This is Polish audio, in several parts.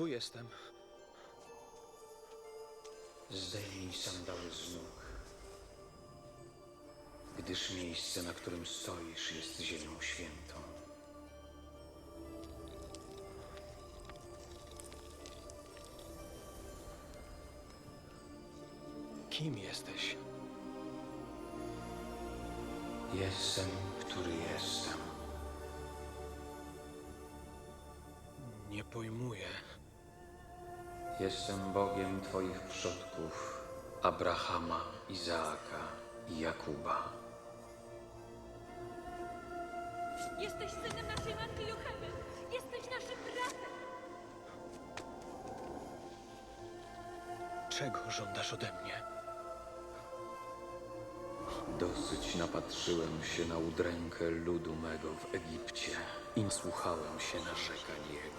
Tu jestem. Zdejmij sandały z nóg, gdyż miejsce, na którym stoisz, jest ziemią świętą. Kim jesteś? Jestem, który jestem. Nie pojmuję. Jestem Bogiem Twoich przodków, Abrahama, Izaaka i Jakuba. Jesteś synem naszej matki Jochemy! Jesteś naszym bratem! Czego żądasz ode mnie? Dosyć napatrzyłem się na udrękę ludu mego w Egipcie i słuchałem się narzekań jego.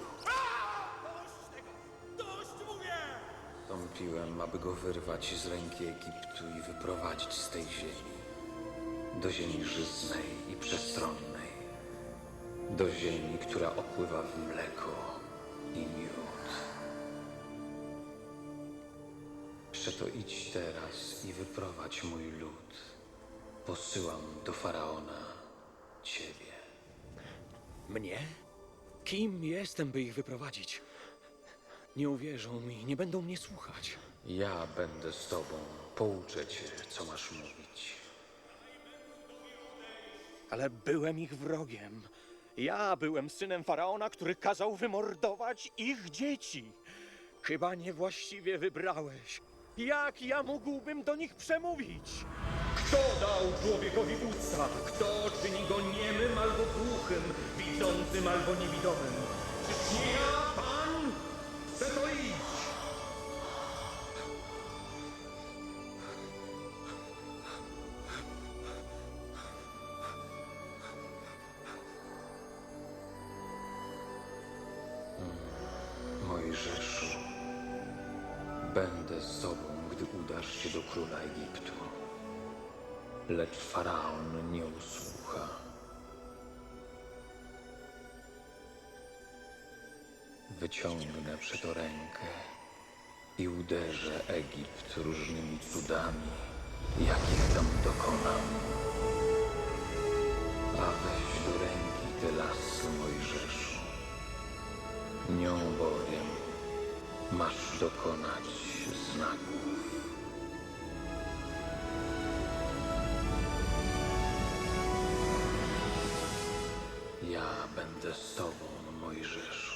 Stąpiłem, aby go wyrwać z ręki Egiptu i wyprowadzić z tej ziemi. Do ziemi żyznej i przestronnej. Do ziemi, która opływa w mleko i miód. Przeto idź teraz i wyprowadź mój lud. Posyłam do Faraona Ciebie. Mnie? Kim jestem, by ich wyprowadzić? Nie uwierzą mi, nie będą mnie słuchać. Ja będę z Tobą, pouczę Cię, co masz mówić. Ale byłem ich wrogiem. Ja byłem synem faraona, który kazał wymordować ich dzieci. Chyba niewłaściwie wybrałeś. Jak ja mógłbym do nich przemówić? Kto dał człowiekowi usta? Kto czyni go niemym albo głuchym, widzącym albo niewidomym? Czyż nie ja, Mojżeszu, będę z Tobą, gdy udasz się do króla Egiptu. Lecz Faraon nie usłucha. Wyciągnę przeto rękę i uderzę Egipt różnymi cudami, jakich tam dokonam. A weź do ręki tę laskę Mojżeszu. Masz dokonać znaków. Ja będę z tobą, Mojżeszu.